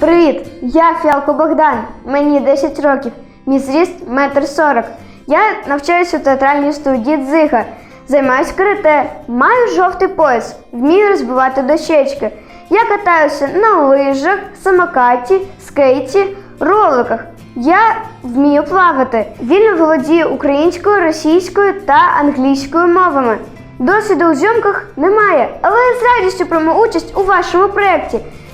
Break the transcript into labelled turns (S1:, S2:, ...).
S1: Привіт! Я Фіалко Богдан. Мені 10 років. Мій зріст метр сорок. Я навчаюся у театральній студії Дзига. Займаюсь карате, маю жовтий пояс, вмію розбивати дощечки. Я катаюся на лижах, самокаті, скейті, роликах. Я вмію плавати. Вільно володію українською, російською та англійською мовами. Досвіду у зйомках немає, але я з радістю прийму участь у вашому проєкті.